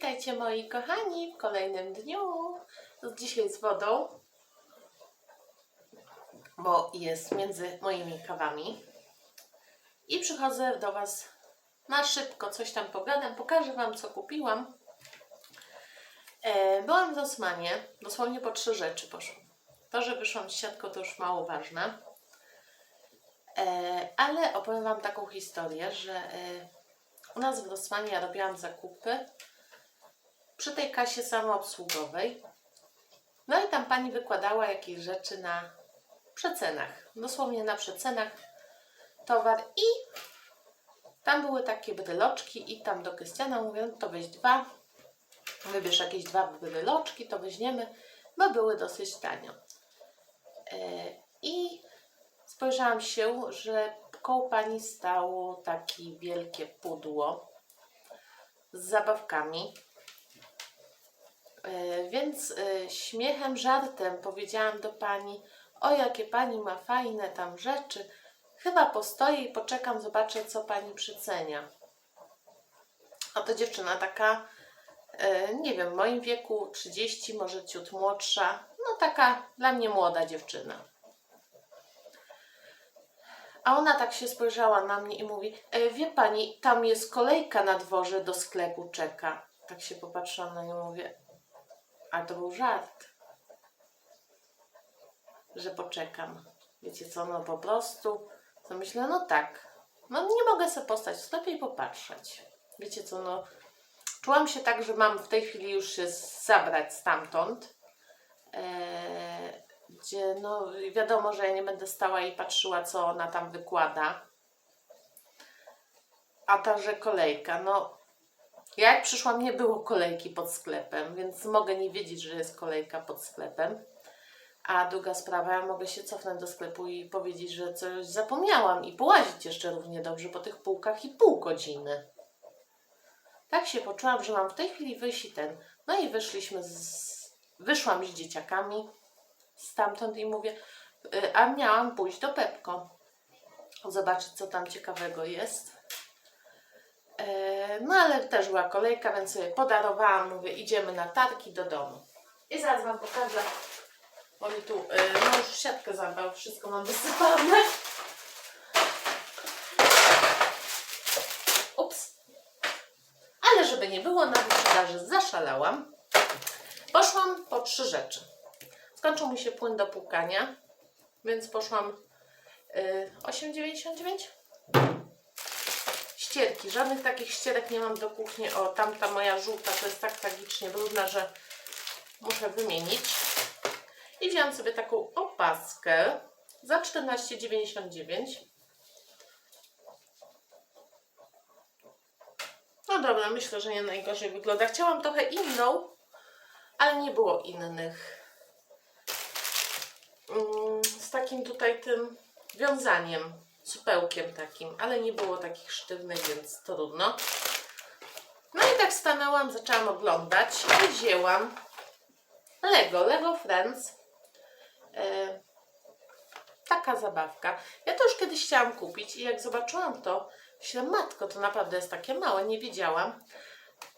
Witajcie moi kochani w kolejnym dniu. Dzisiaj z wodą, bo jest między moimi kawami. I przychodzę do Was na szybko, coś tam pogadam, pokażę Wam co kupiłam. E, byłam w Rosmanie, dosłownie po trzy rzeczy poszłam. To, że wyszłam z siatką to już mało ważne. E, ale opowiem Wam taką historię, że e, u nas w Rosmanie ja robiłam zakupy przy tej kasie samoobsługowej. No i tam pani wykładała jakieś rzeczy na przecenach. Dosłownie na przecenach towar i tam były takie bryloczki i tam do Krystiana mówią, to weź dwa, wybierz jakieś dwa bryloczki, to weźmiemy, bo były dosyć tanio. E, I spojrzałam się, że koło pani stało takie wielkie pudło z zabawkami. E, Więc e, śmiechem, żartem powiedziałam do pani, o jakie pani ma fajne tam rzeczy. Chyba postoję i poczekam, zobaczę, co pani przycenia. A to dziewczyna taka, e, nie wiem, w moim wieku 30, może ciut młodsza. No taka dla mnie młoda dziewczyna. A ona tak się spojrzała na mnie i mówi: e, Wie pani, tam jest kolejka na dworze do sklepu czeka. Tak się popatrzyłam na nią mówię: A to był żart, że poczekam. Wiecie co, no po prostu. To myślę: No tak, no nie mogę sobie postać i popatrzeć. Wiecie co, no. Czułam się tak, że mam w tej chwili już się zabrać stamtąd. Eee, gdzie no wiadomo, że ja nie będę stała i patrzyła, co ona tam wykłada. A także kolejka, no ja jak przyszłam, nie było kolejki pod sklepem, więc mogę nie wiedzieć, że jest kolejka pod sklepem. A druga sprawa, ja mogę się cofnąć do sklepu i powiedzieć, że coś zapomniałam i połazić jeszcze równie dobrze po tych półkach i pół godziny. Tak się poczułam, że mam w tej chwili wyjść i ten. No i wyszliśmy z... Wyszłam z dzieciakami stamtąd i mówię, y, a miałam pójść do Pepko. Zobaczyć, co tam ciekawego jest. E, No ale też była kolejka, więc sobie podarowałam, mówię, idziemy na targi do domu. I zaraz Wam pokażę, bo mi tu, y, no już siatkę zabrał, wszystko mam wysypane. Ups. Ale żeby nie było, na wyprzedaży zaszalałam. Poszłam po trzy rzeczy. Skończył mi się płyn do płukania, więc poszłam y, 8,99. Ścierki. Żadnych takich ścierek nie mam do kuchni. O, tamta moja żółta to jest tak tragicznie brudna, że muszę wymienić. I wziąłam sobie taką opaskę za 14,99. No dobra, myślę, że nie najgorzej wygląda. Chciałam trochę inną, ale nie było innych. Mm, z takim tutaj tym wiązaniem, supełkiem takim, ale nie było takich sztywnych, więc trudno. No i tak stanęłam, zaczęłam oglądać i wzięłam Lego, Lego Friends. E, taka zabawka. Ja to już kiedyś chciałam kupić i jak zobaczyłam to, myślę, matko, to naprawdę jest takie małe, nie wiedziałam.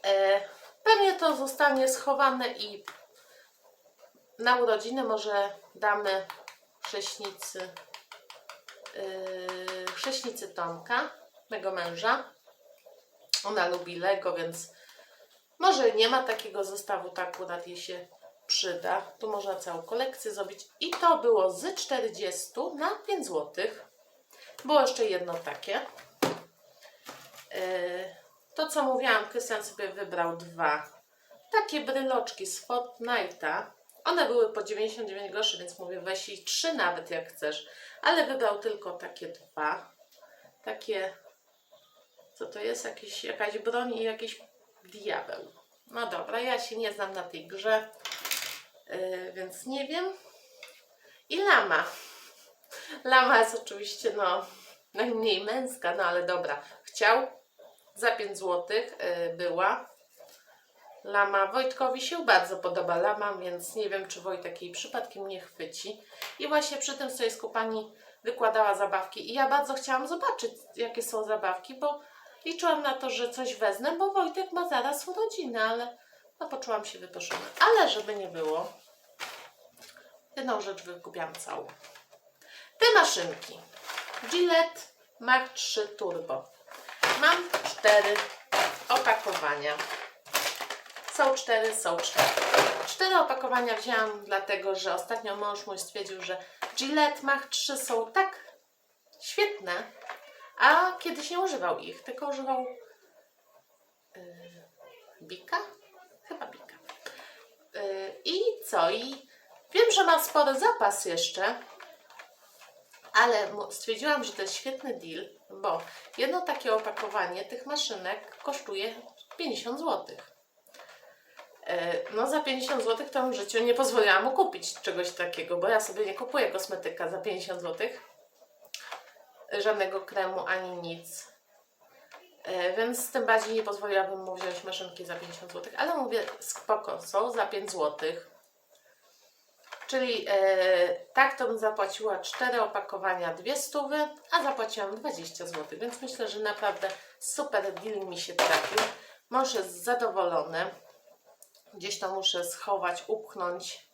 E, pewnie to zostanie schowane i na urodziny może damy chrześnicy, yy, chrześnicy Tomka, mego męża. Ona lubi Lego, więc może nie ma takiego zestawu, to akurat jej się przyda. Tu można całą kolekcję zrobić. I to było z 40 na 5 zł. Było jeszcze jedno takie. Yy, to co mówiłam, Krystian sobie wybrał dwa. Takie bryloczki z Fortnite'a. One były po 99 groszy, więc mówię, weź ich trzy nawet jak chcesz. Ale wybrał tylko takie dwa. Takie, co to jest? Jakieś, jakaś broń i jakiś diabeł. No dobra, ja się nie znam na tej grze, yy, więc nie wiem. I lama. Lama jest oczywiście, no, najmniej męska, no ale dobra. Chciał, za 5 zł yy, była. Lama. Wojtkowi się bardzo podoba lama, więc nie wiem, czy Wojtek jej przypadkiem nie chwyci. I właśnie przy tym z pani wykładała zabawki. I ja bardzo chciałam zobaczyć, jakie są zabawki, bo Liczyłam na to, że coś wezmę, bo Wojtek ma zaraz urodziny, ale no poczułam się wyproszona. Ale żeby nie było, jedną rzecz wykupiłam całą. Te maszynki. Gillette Mark 3 Turbo. Mam cztery opakowania. Są cztery, są cztery. Cztery opakowania wzięłam dlatego, że ostatnio mąż mój stwierdził, że Gillette Mach 3 są tak świetne, a kiedyś nie używał ich, tylko używał yy, Bika? Chyba Bika. Yy, I co? I wiem, że ma spory zapas jeszcze, ale stwierdziłam, że to jest świetny deal, bo jedno takie opakowanie tych maszynek kosztuje 50 zł. No za 50 zł to w życiu nie pozwoliła mu kupić czegoś takiego, bo ja sobie nie kupuję kosmetyka za 50 zł. Żadnego kremu ani nic. E, Więc tym bardziej nie pozwoliłabym mu wziąć maszynki za 50 zł. Ale mówię, spoko, są za 5 zł. Czyli e, tak to bym zapłaciła 4 opakowania, 2 stówy, a zapłaciłam 20 zł. Więc myślę, że naprawdę super deal mi się trafił. Mąż jest zadowolony. Gdzieś to muszę schować, upchnąć.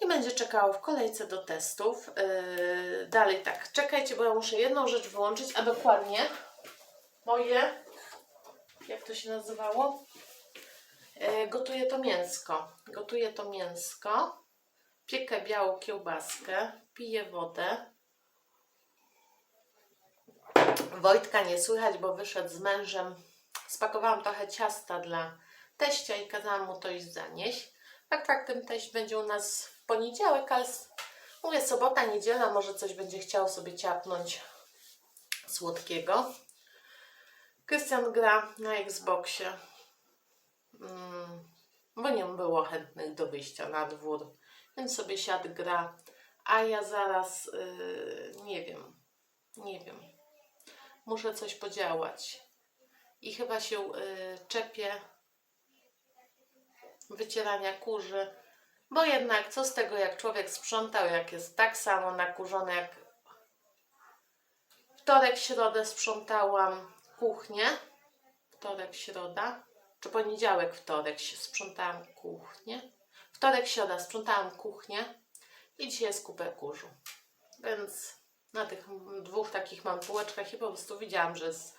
I będzie czekało w kolejce do testów. Yy, dalej tak, czekajcie, bo ja muszę jedną rzecz wyłączyć, a dokładnie moje, jak to się nazywało? Yy, gotuję to mięsko. Gotuję to mięsko. Piekę białą kiełbaskę. Piję wodę. Wojtka nie słychać, bo wyszedł z mężem. Spakowałam trochę ciasta dla teścia i kazałam mu to iść zanieść. Tak faktem teść będzie u nas w poniedziałek, ale mówię sobota, niedziela, może coś będzie chciał sobie ciapnąć słodkiego. Krystian gra na Xboxie, mm, bo nie było chętnych do wyjścia na dwór, więc sobie siadł, gra, a ja zaraz, yy, nie wiem, nie wiem, muszę coś podziałać i chyba się yy, czepię wycierania kurzy, bo jednak co z tego, jak człowiek sprzątał, jak jest tak samo nakurzony, jak wtorek, środę sprzątałam kuchnię, wtorek, środa, czy poniedziałek, wtorek sprzątałam kuchnię, wtorek, środa sprzątałam kuchnię i dzisiaj jest kupę kurzu, więc na tych dwóch takich mam półeczkach i po prostu widziałam, że jest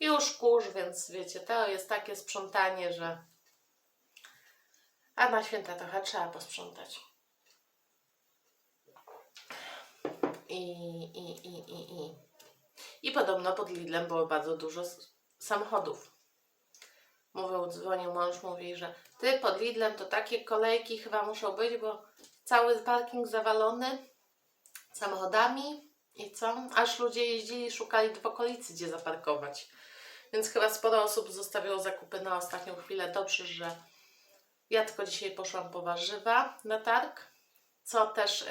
już kurz, więc wiecie, to jest takie sprzątanie, że a na święta trochę trzeba posprzątać. I, i, i, i, i. I podobno pod Lidlem było bardzo dużo samochodów. Mówił, dzwonił mąż, mówi, że ty pod Lidlem to takie kolejki chyba muszą być, bo cały parking zawalony samochodami i co? Aż ludzie jeździli, szukali w okolicy, gdzie zaparkować. Więc chyba sporo osób zostawiło zakupy na ostatnią chwilę. Dobrze, że ja tylko dzisiaj poszłam po warzywa na targ, co też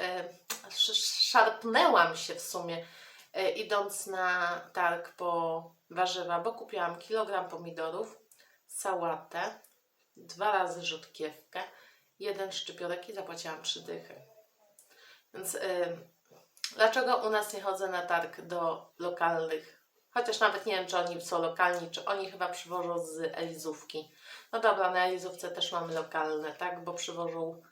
sz- szarpnęłam się w sumie e, idąc na targ po warzywa, bo kupiłam kilogram pomidorów, sałatę, dwa razy rzodkiewkę, jeden szczypiorek i zapłaciłam trzy dychy. Więc e, dlaczego u nas nie chodzę na targ do lokalnych? Chociaż nawet nie wiem, czy oni są lokalni, czy oni chyba przywożą z Elizówki. No dobra, na Elizówce też mamy lokalne, tak? Bo przywożą.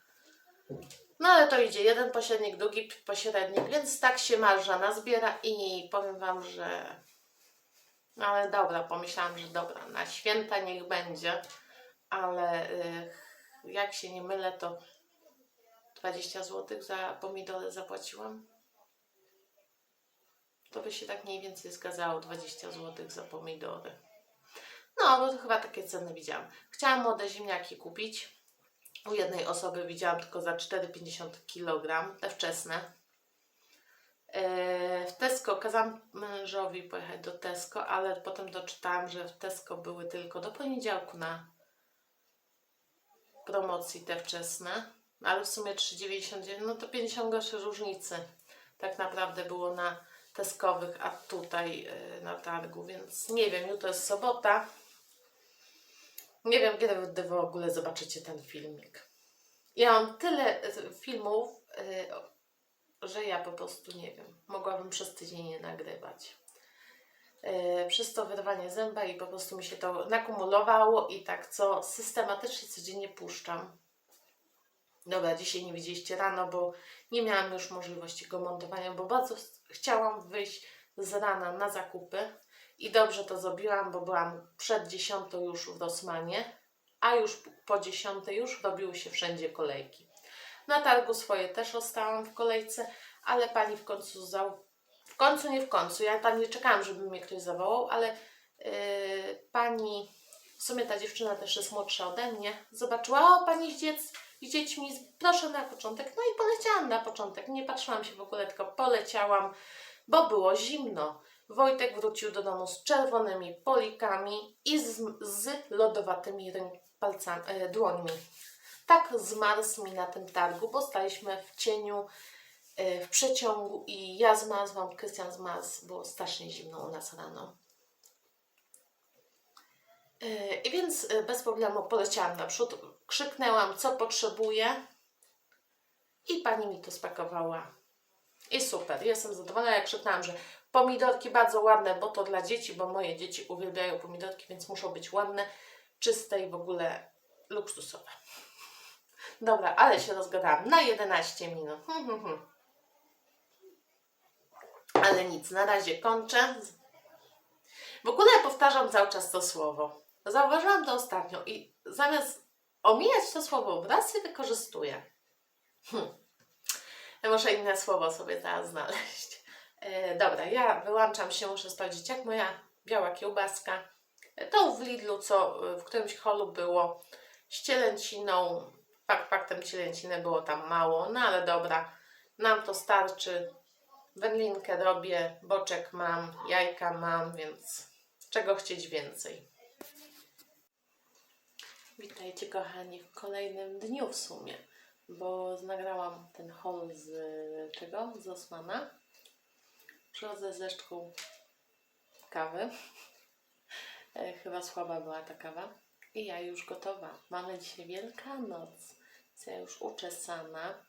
No ale to idzie jeden pośrednik, drugi pośrednik, więc tak się marża nazbiera i powiem Wam, że. No ale dobra, pomyślałam, że dobra, na święta niech będzie, ale y, jak się nie mylę, to 20 zł za pomidory zapłaciłam. To by się tak mniej więcej zgadzało, 20 zł za pomidory. No, bo to chyba takie ceny widziałam. Chciałam młode ziemniaki kupić. U jednej osoby widziałam tylko za 4,50 kg, te wczesne. Yy, W Tesco kazałam mężowi pojechać do Tesco, ale potem doczytałam, że w Tesco były tylko do poniedziałku na promocji te wczesne. Ale w sumie 3,99, no to 50 groszy różnicy tak naprawdę było na Teskowych, a tutaj yy, na targu, więc nie wiem, jutro jest sobota. Nie wiem, kiedy w ogóle zobaczycie ten filmik. Ja mam tyle e, filmów, e, że ja po prostu nie wiem. Mogłabym przez tydzień nie nagrywać. przez to wyrwanie zęba i po prostu mi się to nakumulowało i tak co systematycznie codziennie puszczam. Dobra, dzisiaj nie widzieliście rano, bo nie miałam już możliwości go montowania, bo bardzo chciałam wyjść z rana na zakupy i dobrze to zrobiłam, bo byłam przed dziesiątą już w Rosmanie, a już po dziesiątej już robiły się wszędzie kolejki. Na targu swoje też ostałam w kolejce, ale pani w końcu zał... W końcu nie w końcu, ja tam nie czekałam, żeby mnie ktoś zawołał, ale yy, pani, w sumie ta dziewczyna też jest młodsza ode mnie, zobaczyła, o pani z, dziec, z dziećmi, proszę na początek. No i poleciałam na początek, nie patrzyłam się w ogóle, tylko poleciałam, bo było zimno. Wojtek wrócił do domu z czerwonymi polikami i z, z lodowatymi palcami, e, dłońmi. Tak zmarzł mi na tym targu, bo staliśmy w cieniu, e, w przeciągu i ja zmarzłam, Krystian zmarzł, było strasznie zimno u nas rano. E, I więc e, bez problemu poleciałam naprzód, krzyknęłam, co potrzebuję i pani mi to spakowała. I super, jestem zadowolona, jak krzyknęłam, że pomidorki bardzo ładne, bo to dla dzieci, bo moje dzieci uwielbiają pomidorki, więc muszą być ładne, czyste i w ogóle luksusowe. Dobra, ale się rozgadałam na 11 minut. Hmm, hmm, hmm. Ale nic, na razie kończę. W ogóle powtarzam cały czas to słowo. Zauważyłam to ostatnio i zamiast omijać to słowo, raz je wykorzystuję. Hm. Muszę inne słowo sobie teraz znaleźć. E, dobra, ja wyłączam się, muszę sprawdzić, jak moja biała kiełbaska. E, To w Lidlu, co e, w którymś holu było, z cielęciną. Fakt faktem cielęciny było tam mało, no ale dobra, nam to starczy. Wędlinkę robię, boczek mam, jajka mam, więc czego chcieć więcej. Witajcie kochani w kolejnym dniu w sumie, bo nagrałam ten haul z czego? Z Osmana. Przychodzę z leszczką kawy. E, Chyba słaba była ta kawa. I ja już gotowa. Mamy dzisiaj Wielkanoc. Więc ja już uczesana.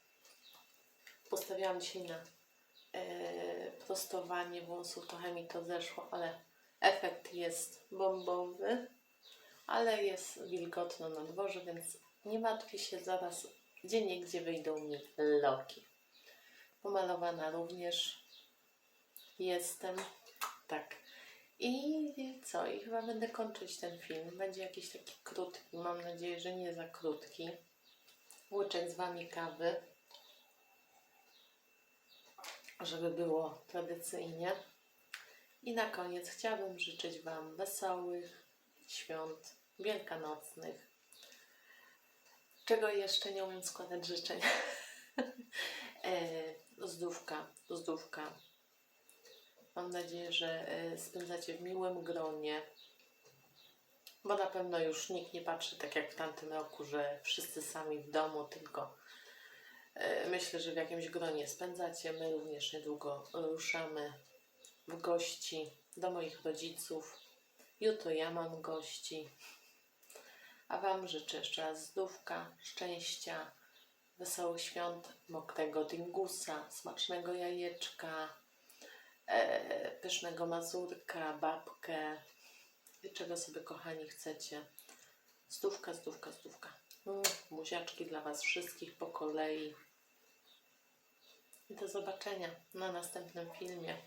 Postawiłam dzisiaj na e, prostowanie włosów. Trochę mi to zeszło, ale efekt jest bombowy. Ale jest wilgotno na dworze, więc nie martwię się, zaraz gdzie gdzie wyjdą mi loki. Pomalowana również jestem. Tak. I co? I chyba będę kończyć ten film. Będzie jakiś taki krótki. Mam nadzieję, że nie za krótki. Łyczek z Wami kawy. Żeby było tradycyjnie. I na koniec chciałabym życzyć Wam wesołych świąt wielkanocnych. Czego jeszcze nie umiem składać życzeń? e, zdrówka, zdrówka. Mam nadzieję, że e, spędzacie w miłym gronie. Bo na pewno już nikt nie patrzy tak jak w tamtym roku, że wszyscy sami w domu, tylko e, myślę, że w jakimś gronie spędzacie. My również niedługo ruszamy w gości do moich rodziców. Jutro ja mam gości. A Wam życzę jeszcze raz zdrówka, szczęścia, wesołych świąt, mokrego dingusa, smacznego jajeczka, e, pysznego mazurka, babkę i czego sobie kochani chcecie. Zdrówka, zdrówka, zdrówka. Mm, buziaczki dla Was wszystkich po kolei. I do zobaczenia na następnym filmie.